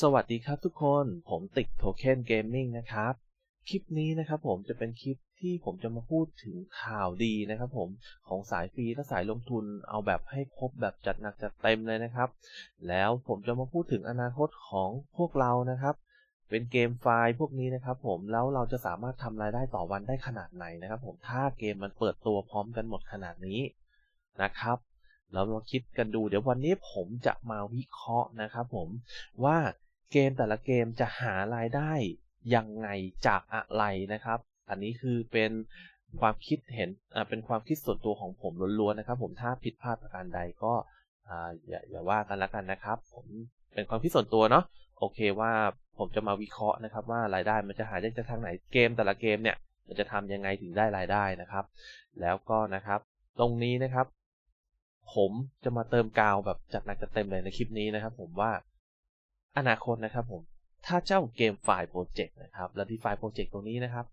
สวัสดีครับทุกคน ผมติกโทเค็นเกมมิ่งนะครับ คลิปนี้นะครับผมจะเป็นคลิปที่ผมจะมาพูดถึงข่าวดีนะครับผมของสายฟรีและสายลงทุนเอาแบบให้ครบแบบจัดหนักจัดเต็มเลยนะครับ แล้วผมจะมาพูดถึงอนาคตของพวกเรานะครับ เป็นเกมไฟล์พวกนี้นะครับผมแล้วเราจะสามารถทำรายได้ต่อวันได้ขนาดไหนนะครับ ผมถ้าเกมมันเปิดตัวพร้อมกันหมดขนาดนี้นะครับ เรามาคิดกันดู เดี๋ยววันนี้ผมจะมาวิเคราะห์นะครับผมว่าเกมแต่ละเกมจะหารายได้ยังไงจากอะไรนะครับ อันนี้คือเป็นความคิดเห็นเป็นความคิดส่วนตัวของผมล้วนๆนะครับ ผมถ้าผิดพลาดประการใดก็อย่าอย่าว่ากันละกันนะครับ ผมเป็นความคิดส่วนตัวเนาะโอเคว่าผมจะมาวิเคราะห์นะครับ ว่ารายได้มันจะหาได้จากทางไหนเกมแต่ละเกมเนี่ยมันจะทำยังไงถึงได้รายได้นะครับ แล้วก็นะครับ ตรงนี้นะครับ ผมจะมาเติมกาวแบบจัดหนักจัดเต็มเลยในคลิปนี้นะครับ ผมว่าอนาคตนะครับผมถ้าเจ้าเกมไฟล์โปรเจกต์นะครับ แล้วที่ไฟล์โปรเจกต์ตรงนี้นะครับ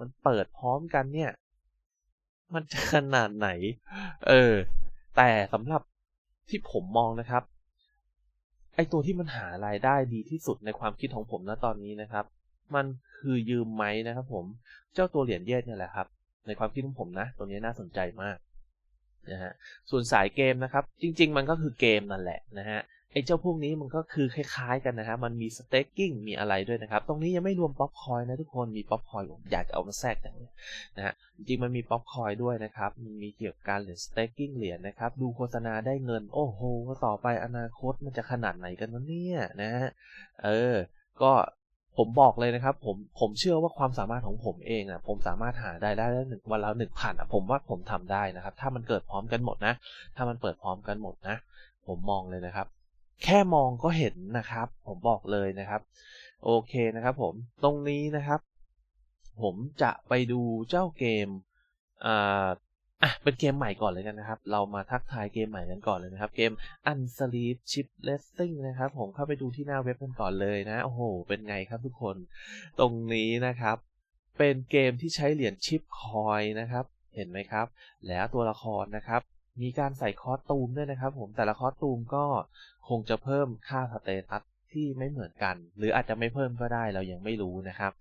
มันเปิดพร้อมกันเนี่ย มันจะขนาดไหน เออ แต่สำหรับที่ผมมองนะครับ ไอตัวที่มันหารายได้ดีที่สุดในความคิดของผมณตอนนี้นะครับ มันคือยืมไหมนะครับ ผม เจ้าตัวเหรียญเยสเนี่ยแหละครับ ในความคิดของผมนะ ตัวนี้น่าสนใจมาก นะฮะส่วนสายเกมนะครับ จริง ๆ มันก็คือเกมนั่นแหละนะฮะไอ้เจ้าพวกนี้มันก็คือคล้ายๆกันนะฮะมันมีสเต็กกิ้งมีอะไรด้วยนะครับ ตรงนี้ยังไม่รวมป๊อปคอยนะทุกคนมีป๊อปคอยผมอยากจะเอามาแทรกอย่างนี้นะฮะจริงๆมันมีป๊อปคอยด้วยนะครับมันมีเกี่ยวกับการเหรียญสเต็กกิ้งเหรียญนะครับ ดูโฆษณาได้เงิน โอ้โหต่อไปอนาคตมันจะขนาดไหนกันวะเนี่ยนะฮะเออก็ ผมบอกเลยนะครับ ผมผมเชื่อว่าความสามารถของผมเองอะผมสามารถหาได้ได้หนึ่งวันละหนึ่งพันอะผมว่าผมทำได้นะครับ ถ้ามันเกิดพร้อมกันหมดนะ ถ้ามันเปิดพร้อมกันหมดนะ ผมมองเลยนะครับ แค่มองก็เห็นนะครับ ผมบอกเลยนะครับ โอเคนะครับ ผมตรงนี้นะครับ ผมจะไปดูเจ้าเกมอ่า อะเป็นเกมใหม่ก่อนเลยกันนะครับ เรามาทักทายเกมใหม่กันก่อนเลยนะครับ เกม Unsleep Chip Racing นะครับ ผมเข้าไปดูที่หน้าเว็บกันก่อนเลยนะ โอ้โห เป็นไงครับทุกคน ตรงนี้นะครับ เป็นเกมที่ใช้เหรียญชิปคอยนะครับ เห็นไหมครับ แล้วตัวละครนะครับ มีการใส่คอสตูมด้วยนะครับ ผม แต่ละคอสตูมก็คงจะเพิ่มค่าสเตตัสที่ไม่เหมือนกัน หรืออาจจะไม่เพิ่มก็ได้เรายังไม่รู้นะครับ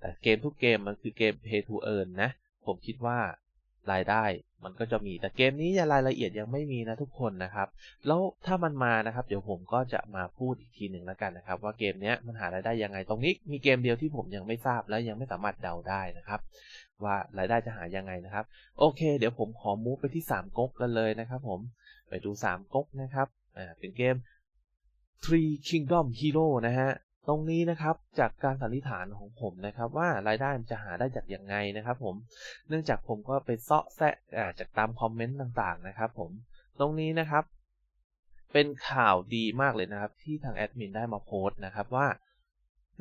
แต่เกมทุกเกมมันคือเกม pay to earn นะ ผมคิดว่า รายได้ มันก็จะมีแต่เกมนี้รายละเอียดยังไม่มีนะทุกคนนะครับ แล้วถ้ามันมานะครับ เดี๋ยวผมก็จะมาพูดอีกทีหนึ่งแล้วกันนะครับ ว่าเกมนี้มันหารายได้ยังไงตรงนี้ มีเกมเดียวที่ผมยังไม่ทราบและยังไม่สามารถเดาได้นะครับ ว่ารายได้จะหายังไงนะครับ โอเค เดี๋ยวผมขอมูฟไปที่3ก๊กกันเลยนะครับ ผมไปดู3ก๊กนะครับอ่าเป็นเกม Three Kingdom Hero นะฮะ ตรงนี้นะครับจากการสันนิษฐานของผมนะครับ ว่ารายได้มันจะหาได้จากยังไงนะครับ ผมเนื่องจากผมก็ไปเซาะแซะจากตามคอมเมนต์ต่างๆนะครับ ผมตรงนี้นะครับ เป็นข่าวดีมากเลยนะครับ ที่ทางแอดมินได้มาโพสต์นะครับว่า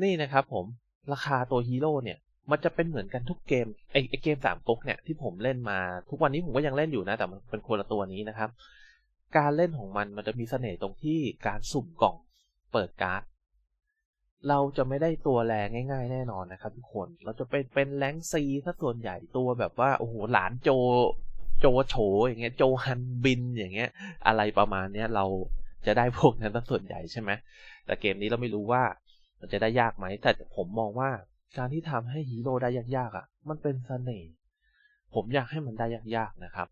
นี่นะครับผมราคาตัวฮีโร่เนี่ยมันจะเป็นเหมือนกันทุกเกมไอไอเกมสามก๊กเนี่ยที่ผมเล่นมา ทุกวันนี้ผมก็ยังเล่นอยู่นะ แต่มันเป็นคนละตัวนี้นะครับ การเล่นของมันมันจะมีเสน่ห์ตรงที่การสุ่มกล่องเปิดการ์ด เราจะไม่ได้ตัวแรงง่ายๆ แน่นอนนะครับ ทุกคน เราจะเป็นเป็นแรงซีถ้าส่วนใหญ่ตัวแบบว่า โอ้โห หลานโจ โจโฉอย่างเงี้ย โจฮันบินอย่างเงี้ย อะไรประมาณเนี้ย เราจะได้พวกนั้นถ้าส่วนใหญ่ใช่ไหม แต่เกมนี้เราไม่รู้ว่ามันจะได้ยากไหม แต่ผมมองว่าการที่ทำให้ฮีโร่ได้ยากๆอะ มันเป็นเสน่ห์ ผมอยากให้มันได้ยากๆนะครับ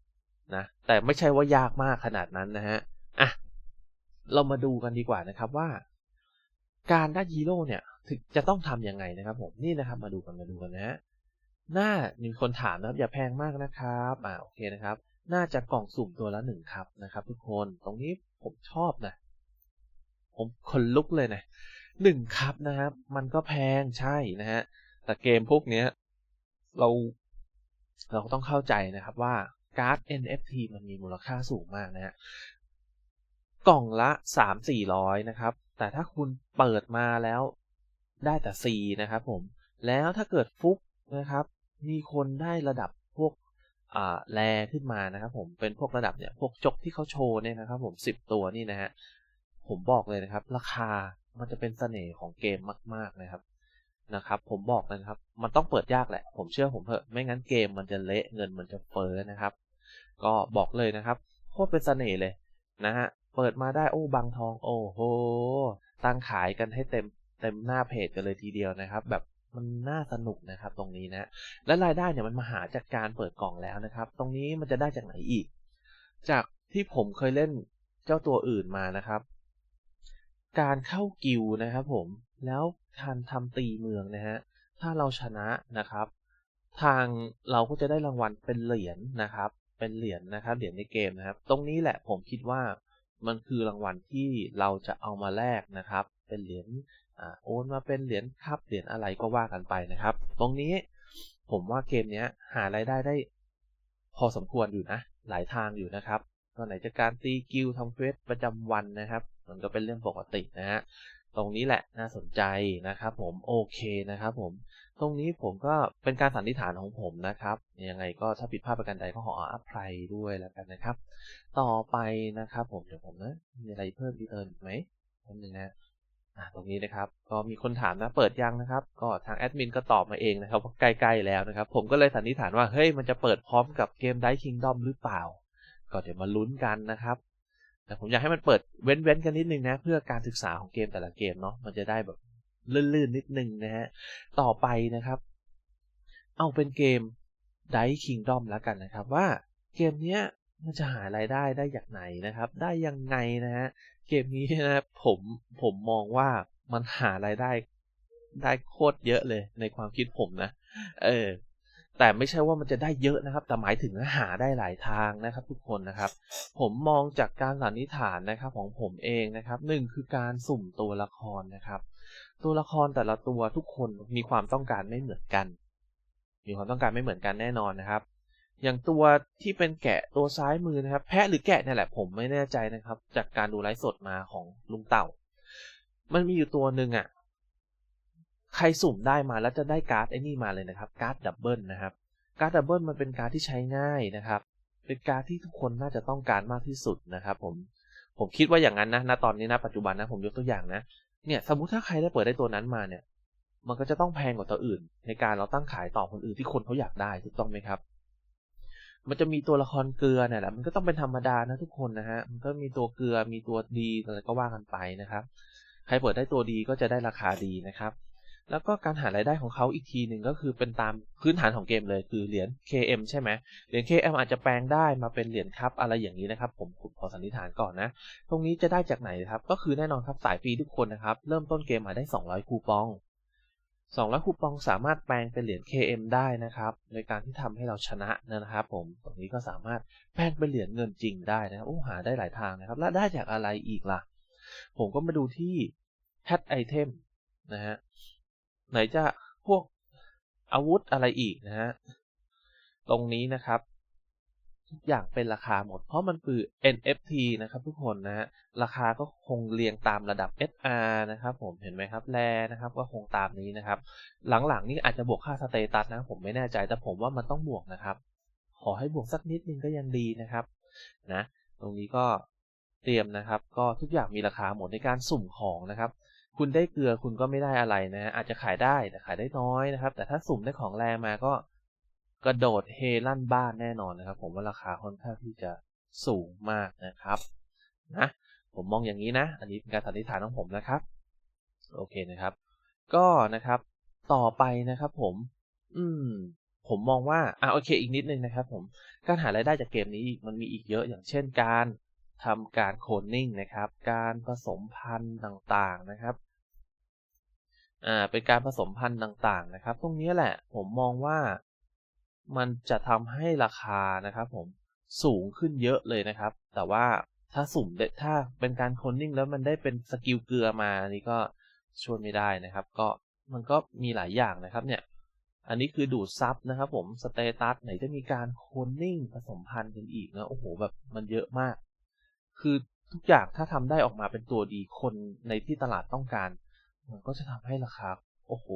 นะ แต่ไม่ใช่ว่ายากมากขนาดนั้นนะฮะ อะ เรามาดูกันดีกว่านะครับว่า การได้ฮีโร่เนี่ยถึงจะต้องทํำยังไงนะครับ ผมนี่นะครับมาดูกันมาดูกันนะหน้ามีคนถามนะครับ อย่าแพงมากนะครับอ่าโอเคนะครับ น่าจะกล่องสุ่มตัวละหนึ่งครับนะครับ ทุกคนตรงนี้ผมชอบนะ ผมคนลุกเลยนะหนึ่งครับนะครับ มันก็แพงใช่นะฮะแต่เกมพวกเนี้ย เราเราต้องเข้าใจนะครับว่าการ์ด NFT มันมีมูลค่าสูงมากนะฮะกล่องละสามสี่ร้อยนะครับ แต่ถ้าคุณเปิดมาแล้วได้แต่ซีนะครับผม แล้วถ้าเกิดฟุกนะครับ มีคนได้ระดับพวกอ่าแรขึ้นมานะครับผมเป็นพวกระดับเนี่ยพวกจกที่เขาโชว์เนี่ยนะครับผมสิบตัวนี่นะฮะผมบอกเลยนะครับ ราคามันจะเป็นเสน่ห์ของเกมมาก ๆนะครับนะครับ ผมบอกนะครับ มันต้องเปิดยากแหละ ผมเชื่อผมเถอะไม่งั้นเกมมันจะเละเงินมันจะเฟ้อนะครับ ก็บอกเลยนะครับโคตรเป็นเสน่ห์เลยนะฮะ เปิดมาได้โอ้บางทอง โอ้โห ตั้งขายกันให้เต็มเต็มหน้าเพจกันเลยทีเดียวนะครับ แบบมันน่าสนุกนะครับตรงนี้นะ และรายได้เนี่ยมันมาหาจากการเปิดกล่องแล้วนะครับ ตรงนี้มันจะได้จากไหนอีก จากที่ผมเคยเล่นเจ้าตัวอื่นมานะครับ การเข้ากิลด์นะครับ ผมแล้วการทำตีเมืองนะฮะถ้าเราชนะนะครับ ทางเราก็จะได้รางวัลเป็นเหรียญนะครับ เป็นเหรียญนะครับเหรียญในเกมนะครับ ตรงนี้แหละผมคิดว่า มันคือรางวัลที่เราจะเอามาแลกนะครับ เป็นเหรียญโอนมาเป็นเหรียญคับเหรียญอะไรก็ว่ากันไปนะครับ ตรงนี้ผมว่าเกมนี้หารายได้ได้ พอสมควรอยู่นะ หลายทางอยู่นะครับก็ไหนจะการตีกิลทำเควสประจำวันนะครับมันก็เป็นเรื่องปกตินะฮะตรงนี้แหละน่าสนใจนะครับผมโอเคนะครับผม ตรงนี้ผมก็เป็นการสันนิษฐานของผมนะครับ ยังไงก็ถ้าผิดพลาดประการใดก็ขออภัยด้วยแล้วกันนะครับ ต่อไปนะครับ ผมเดี๋ยวผมนะมีอะไรเพิ่มดีเอิร์นไหมนิดนึงนะอ่าตรงนี้นะครับ ก็มีคนถามนะเปิดยังนะครับ ก็ทางแอดมินก็ตอบมาเองนะครับว่าใกล้ๆแล้วนะครับ ผมก็เลยสันนิษฐานว่าเฮ้ยมันจะเปิดพร้อมกับเกมไดคิงดอมหรือเปล่า ก็เดี๋ยวมาลุ้นกันนะครับแต่ผมอยากให้มันเปิดเว้นๆกันนิดนึงนะ เพื่อการศึกษาของเกมแต่ละเกมเนาะมันจะได้แบบ ลื่นๆนิดนึงนะฮะ ต่อไปนะครับ เอาเป็นเกม Dice Kingdom แล้วกันนะครับ ว่าเกมเนี้ยมันจะหารายได้ได้จากไหนนะครับ ได้ยังไงนะฮะ เกมนี้นะผมผมมองว่ามันหารายได้ได้โคตรเยอะเลยในความคิดผมนะ เออ แต่ไม่ใช่ว่ามันจะได้เยอะนะครับ แต่หมายถึงหาได้หลายทางนะครับ ทุกคนนะครับ ผมมองจากการสันนิษฐานนะครับของผมเองนะครับหนึ่งคือการสุ่มตัวละครนะครับ ตัวละครแต่ละตัวทุกคนมีความต้องการไม่เหมือนกัน มีความต้องการไม่เหมือนกันแน่นอนนะครับ อย่างตัวที่เป็นแกะตัวซ้ายมือนะครับ แพะหรือแกะนี่แหละผมไม่แน่ใจนะครับ จากการดูไลฟ์สดมาของลุงเต่า มันมีอยู่ตัวหนึ่งอะ ใครสุ่มได้มาแล้วจะได้การ์ดไอ้นี่มาเลยนะครับ การ์ดดับเบิลนะครับ การ์ดดับเบิลมันเป็นการ์ดที่ใช้ง่ายนะครับ เป็นการ์ดที่ทุกคนน่าจะต้องการมากที่สุดนะครับ ผมผมคิดว่าอย่างนั้นนะ ณ ตอนนี้นะ ปัจจุบันนะ ผมยกตัวอย่างนะ เนี่ย สมมุติถ้าใครได้เปิดได้ตัวนั้นมาเนี่ย มันก็จะต้องแพงกว่าตัวอื่น ในการเราตั้งขายต่อคนอื่นที่คนเขาอยากได้ถูกต้องไหมครับ มันจะมีตัวละครเกลือเนี่ยแหละมันก็ต้องเป็นธรรมดานะทุกคนนะฮะมันก็มีตัวเกลือมีตัวดีอะไรก็ว่ากันไปนะครับ ใครเปิดได้ตัวดีก็จะได้ราคาดีนะครับ แล้วก็การหารายได้ของเขาอีกทีหนึ่งก็คือเป็นตามพื้นฐานของเกมเลยคือเหรียญ KM ใช่ไหมเหรียญ KM อาจจะแปลงได้มาเป็นเหรียญคัพอะไรอย่างนี้นะครับผมขอสันนิษฐานก่อนนะ ตรงนี้จะได้จากไหนครับ ก็คือแน่นอนครับสายฟรีทุกคนนะครับ เริ่มต้นเกมมาได้ 200 คูปอง 200 คูปองสามารถแปลงเป็นเหรียญ KM ได้นะครับในการที่ทำให้เราชนะนะครับ ผมตรงนี้ก็สามารถแปลงเป็นเหรียญเงินจริงได้นะโอ้หาได้หลายทางนะครับ แล้วได้จากอะไรอีกล่ะ ผมก็มาดูที่ Hat Item นะฮะ ไหนจะพวกอาวุธอะไรอีกนะฮะ ตรงนี้นะครับ ทุกอย่างเป็นราคาหมด เพราะมันคือ NFT นะครับทุกคนนะฮะ ราคาก็คงเรียงตามระดับ SR นะครับผมเห็นไหมครับแลนะครับ ก็คงตามนี้นะครับ หลังๆ นี้อาจจะบวกค่าสเตตัสนะ ผมไม่แน่ใจแต่ผมว่ามันต้องบวกนะครับ ขอให้บวกสักนิดนึงก็ยังดีนะครับ นะ ตรงนี้ก็เตรียมนะครับ ก็ทุกอย่างมีราคาหมดในการสุ่มของนะครับ คุณได้เกลือคุณก็ไม่ได้อะไรนะ อาจจะขายได้แต่ขายได้น้อยนะครับ แต่ถ้าสุ่มได้ของแรงมาก็กระโดดเฮลั่นบ้านแน่นอนนะครับ ผมว่าราคาค่อนข้างที่จะสูงมากนะครับนะผมมองอย่างนี้นะ อันนี้เป็นการสันนิษฐานของผมนะครับ โอเคนะครับ ก็นะครับ ต่อไปนะครับผม อืม ผมมองว่าอะโอเค อีกนิดนึงนะครับ ผมการหารายได้จากเกมนี้มันมีอีกเยอะอย่างเช่นการทำการโคลนนิ่งนะครับ การผสมพันธุ์ต่างๆนะครับ อ่าเป็นการผสมพันธุ์ต่างๆนะครับ ตรงนี้แหละผมมองว่ามันจะทำให้ราคานะครับ ผมสูงขึ้นเยอะเลยนะครับ แต่ว่าถ้าสุ่มถ้าเป็นการโคลนนิ่งแล้วมันได้เป็นสกิลเกลือมานี่ก็ช่วยไม่ได้นะครับ ก็มันก็มีหลายอย่างนะครับเนี่ย อันนี้คือดูดซับนะครับ ผมสเตตัสไหนจะมีการโคลนนิ่งผสมพันธุ์กันอีกนะโอ้โหแบบมันเยอะมาก คือทุกอย่างถ้าทำได้ออกมาเป็นตัวดีคนในที่ตลาดต้องการ มันก็จะทำให้ราคา โอ้โห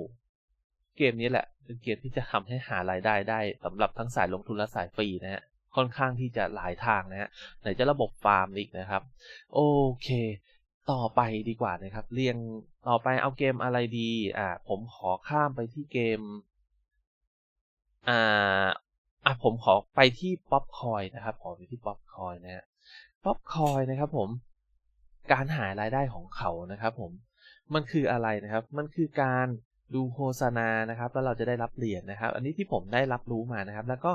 เกมนี้แหละ เป็นเกมที่จะทำให้หารายได้ได้สำหรับทั้งสายลงทุนและสายฟรีนะฮะ ค่อนข้างที่จะหลายทางนะฮะ ไหนจะระบบฟาร์มอีกนะครับ โอเค ต่อไปดีกว่านะครับ เรียงต่อไปเอาเกมอะไรดี อ่า ผมขอข้ามไปที่เกม อ่าอะผมขอไปที่ป๊อปคอยนะครับขอไปที่ป๊อปคอยนะฮะป๊อปคอยนะครับผม การหารายได้ของเขานะครับผม มันคืออะไรนะครับ มันคือการดูโฆษณานะครับ แล้วเราจะได้รับเหรียญนะครับ อันนี้ที่ผมได้รับรู้มานะครับ แล้วก็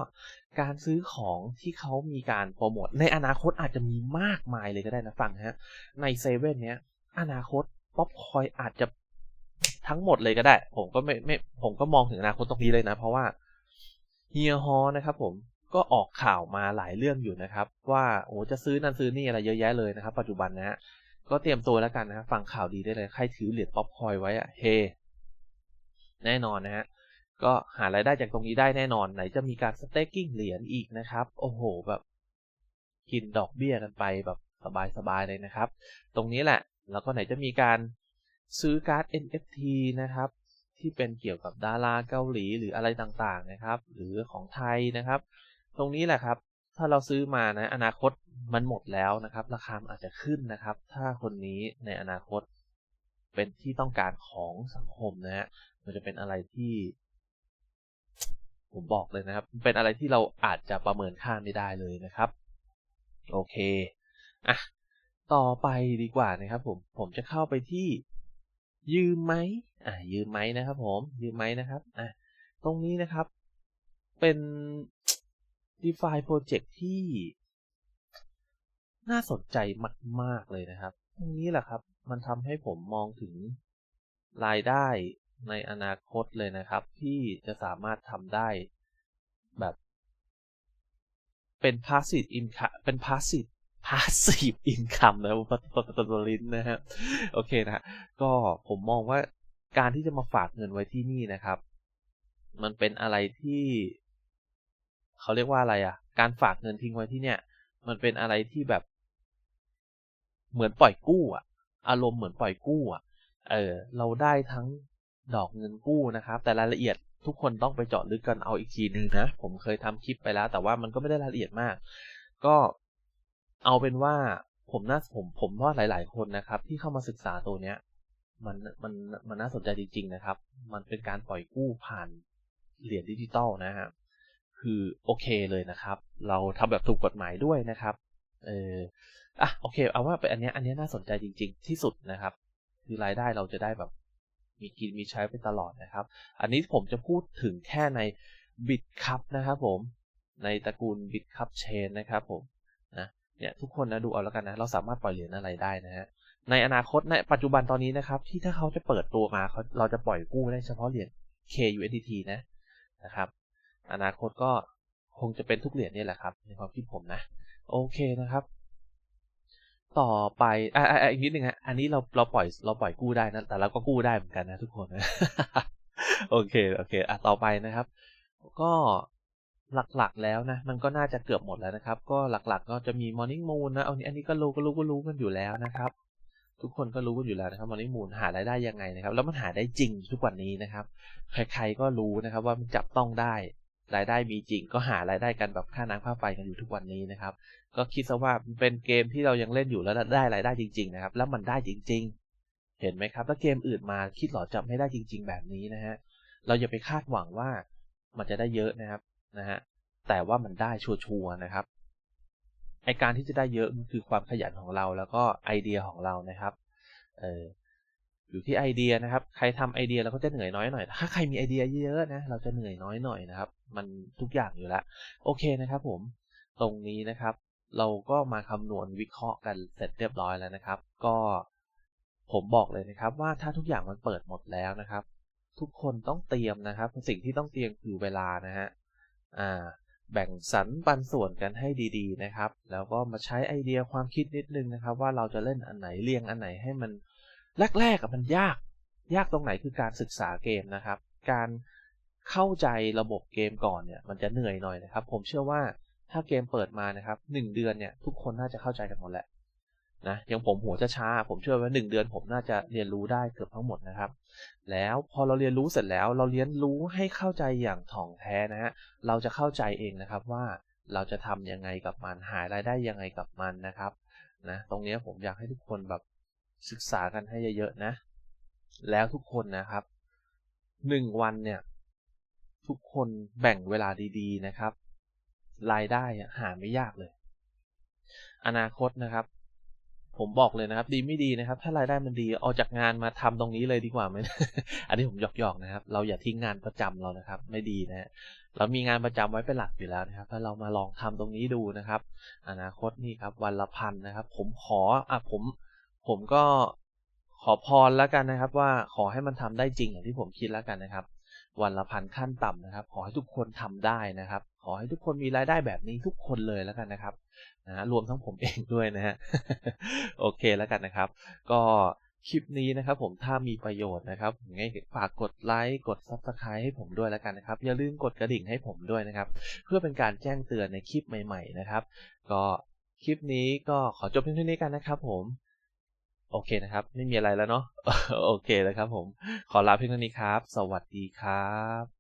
การซื้อของที่เขามีการโปรโมทในอนาคตอาจจะมีมากมายเลยก็ได้นะฟังฮะในเซเว่นเนี้ยอนาคตป๊อปคอยอาจจะทั้งหมดเลยก็ได้ ผมก็ไม่ไม่ผมก็มองถึงอนาคตตรงนี้เลยนะ เพราะว่าเฮียฮอนะครับ ผมก็ออกข่าวมาหลายเรื่องอยู่นะครับ ว่าโอ้จะซื้อนั่นซื้อนี่อะไรเยอะแยะเลยนะครับ ปัจจุบันนะฮะ ก็เตรียมตัวแล้วกันนะฟังข่าวดีได้เลย ใครถือเหรียญป๊อปคอยไว้อะเฮแน่นอนนะฮะ ก็หารายได้จากตรงนี้ได้แน่นอนไหนจะมีการสเต็กกิ้งเหรียญอีกนะครับ โอ้โหแบบกินดอกเบี้ยกันไปแบบสบายๆเลยนะครับ ตรงนี้แหละ แล้วก็ไหนจะมีการซื้อการ์ด NFT นะครับ ที่เป็นเกี่ยวกับดาราเกาหลีหรืออะไรต่างๆนะครับ หรือของไทยนะครับ ตรงนี้แหละครับ ถ้าเราซื้อมานะอนาคต มันหมดแล้วนะครับ ราคาอาจจะขึ้นนะครับ ถ้าคนนี้ในอนาคตเป็นที่ต้องการของสังคมนะฮะมันจะเป็นอะไรที่ ผมบอกเลยนะครับ เป็นอะไรที่เราอาจจะประเมินค่าไม่ได้เลยนะครับ โอเคอะต่อไปดีกว่านะครับผมผมจะเข้าไปที่ยืมไหมอะยืมไหมนะครับ ผมยืมไหมนะครับอะตรงนี้นะครับ เป็น DeFi Project ที่ น่าสนใจมาก ๆ เลยนะครับ ตรงนี้แหละครับ มันทำให้ผมมองถึงรายได้ในอนาคตเลยนะครับ ที่จะสามารถทำได้แบบ เป็น passive income เป็น passive passive income นะปตตตลิ้นนะฮะโอเคนะฮะก็ผมมองว่าการที่จะมาฝากเงินไว้ที่นี่นะครับ มันเป็นอะไรที่ เขาเรียกว่าอะไรอะ การฝากเงินทิ้งไว้ที่เนี่ย มันเป็นอะไรที่แบบ เหมือนปล่อยกู้อะอารมณ์เหมือนปล่อยกู้อะเออ เราได้ทั้งดอกเงินกู้นะครับ แต่รายละเอียดทุกคนต้องไปเจาะลึกกันเอาอีกทีนึงนะ ผมเคยทำคลิปไปแล้ว แต่ว่ามันก็ไม่ได้รายละเอียดมาก ก็เอาเป็นว่าผมน่าผมผมว่าหลาย ๆ คนนะครับ ที่เข้ามาศึกษาตัวเนี้ย มันมันมันน่าสนใจจริง ๆ นะครับ มันเป็นการปล่อยกู้ผ่านเหรียญดิจิตอลนะฮะ คือโอเคเลยนะครับ เราทำแบบถูกกฎหมายด้วยนะครับ เอออะโอเค เอาว่าเป็นอันนี้อันนี้น่าสนใจจริง ๆ ที่สุดนะครับ คือรายได้เราจะได้แบบมีกินมีใช้ไปตลอดนะครับ อันนี้ผมจะพูดถึงแค่ในบิตคัพนะครับผม ในตระกูลบิตคัพเชนนะครับผมนะเนี่ยทุกคนนะดูเอาแล้วกันนะ เราสามารถปล่อยเหรียญอะไรได้นะฮะในอนาคตในปัจจุบันตอนนี้นะครับ ที่ถ้าเขาจะเปิดตัวมาเขาเราจะปล่อยกู้ได้เฉพาะเหรียญ KUSDT นะนะครับ อนาคตก็คงจะเป็นทุกเหรียญนี่แหละครับ ในความคิดผมนะ โอเคนะครับ ต่อไปอ่าอ่าอีกนิดนึงฮะอันนี้เราเราปล่อยเราปล่อยกู้ได้นะแต่เราก็กู้ได้เหมือนกันนะทุกคนนะโอเคโอเคอะต่อไปนะครับ ก็หลักๆแล้วนะ มันก็น่าจะเกือบหมดแล้วนะครับ ก็หลักๆ ก็จะมี Morning Moon นะเอานี้อันนี้ก็รู้ก็รู้ก็รู้กันอยู่แล้วนะครับ ทุกคนก็รู้กันอยู่แล้วนะครับ Morning Moon หารายได้ยังไงนะครับ แล้วมันหาได้จริงทุกวันนี้นะครับ ใครๆก็รู้นะครับว่ามันจับต้องได้ รายได้มีจริง ก็หารายได้กันแบบค่าน้ำค่าไฟกันอยู่ทุกวันนี้นะครับ ก็คิดซะว่าเป็นเกมที่เรายังเล่นอยู่แล้วได้รายได้จริง ๆ นะครับ แล้วมันได้จริง ๆ เห็นไหมครับแล้วเกมอื่นมาคิดหรอจำไม่ได้จริง ๆ แบบนี้นะฮะเราอย่าไปคาดหวังว่ามันจะได้เยอะนะครับนะฮะแต่ว่ามันได้ชัวร์ๆนะครับไอการที่จะได้เยอะมันคือความขยันของเราแล้วก็ไอเดียของเรานะครับเออ อยู่ที่ไอเดียนะครับ ใครทำไอเดียเราก็จะเหนื่อยน้อยหน่อย ถ้าใครมีไอเดียเยอะนะ เราจะเหนื่อยน้อยหน่อยนะครับ มันทุกอย่างอยู่แล้ว โอเคนะครับผม ตรงนี้นะครับ เราก็มาคำนวณวิเคราะห์กันเสร็จเรียบร้อยแล้วนะครับ ก็ผมบอกเลยนะครับว่าถ้าทุกอย่างมันเปิดหมดแล้วนะครับ ทุกคนต้องเตรียมนะครับ สิ่งที่ต้องเตรียมคือเวลานะฮะ อ่า แบ่งสรรปันส่วนกันให้ดีๆนะครับ แล้วก็มาใช้ไอเดียความคิดนิดนึงนะครับ ว่าเราจะเล่นอันไหนเรียงอันไหนให้มัน แรกๆกับมันยาก ยากตรงไหนคือการศึกษาเกมนะครับ การเข้าใจระบบเกมก่อนเนี่ยมันจะเหนื่อยหน่อยนะครับ ผมเชื่อว่าถ้าเกมเปิดมานะครับหนึ่งเดือนเนี่ยทุกคนน่าจะเข้าใจกันหมดแหละนะอย่างผมหัวจะช้า ผมเชื่อว่าหนึ่งเดือนผมน่าจะเรียนรู้ได้เกือบทั้งหมดนะครับ แล้วพอเราเรียนรู้เสร็จแล้ว เราเรียนรู้ให้เข้าใจอย่างถ่องแท้นะฮะเราจะเข้าใจเองนะครับว่าเราจะทำยังไงกับมันหารายได้ยังไงกับมันนะครับนะตรงนี้ผมอยากให้ทุกคนแบบ ศึกษากันให้เยอะๆนะ แล้วทุกคนนะครับหนึ่งวันเนี่ย ทุกคนแบ่งเวลาดีๆนะครับ รายได้หาไม่ยากเลย อนาคตนะครับ ผมบอกเลยนะครับ ดีไม่ดีนะครับ ถ้ารายได้มันดีเอาจากงานมาทำตรงนี้เลยดีกว่าไหมอันนี้ผมหยอกๆนะครับ เราอย่าทิ้งงานประจำเรานะครับ ไม่ดีนะฮะเรามีงานประจำไว้เป็นหลักอยู่แล้วนะครับ ถ้าเรามาลองทำตรงนี้ดูนะครับ อนาคตนี่ครับ วันละพันนะครับ ผมขออะผม ผมก็ขอพรแล้วกันนะครับว่าขอให้มันทำได้จริงอย่างที่ผมคิดแล้วกันนะครับ วันละพันขั้นต่ำนะครับ ขอให้ทุกคนทำได้นะครับ ขอให้ทุกคนมีรายได้แบบนี้ทุกคนเลยแล้วกันนะครับนะรวมทั้งผมเองด้วยนะฮะโอเคแล้วกันนะครับ ก็คลิปนี้นะครับ ผมถ้ามีประโยชน์นะครับผมให้ฝากกดไลค์กด Subscribe ให้ผมด้วยแล้วกันนะครับ อย่าลืมกดกระดิ่งให้ผมด้วยนะครับ เพื่อเป็นการแจ้งเตือนในคลิปใหม่ ๆ นะครับ ก็คลิปนี้ก็ขอจบเพียงเท่านี้กันนะครับ ผม โอเคนะครับ ไม่มีอะไรแล้วเนาะโอเคแล้วครับผม ขอลาเพียงเท่านี้ครับ สวัสดีครับ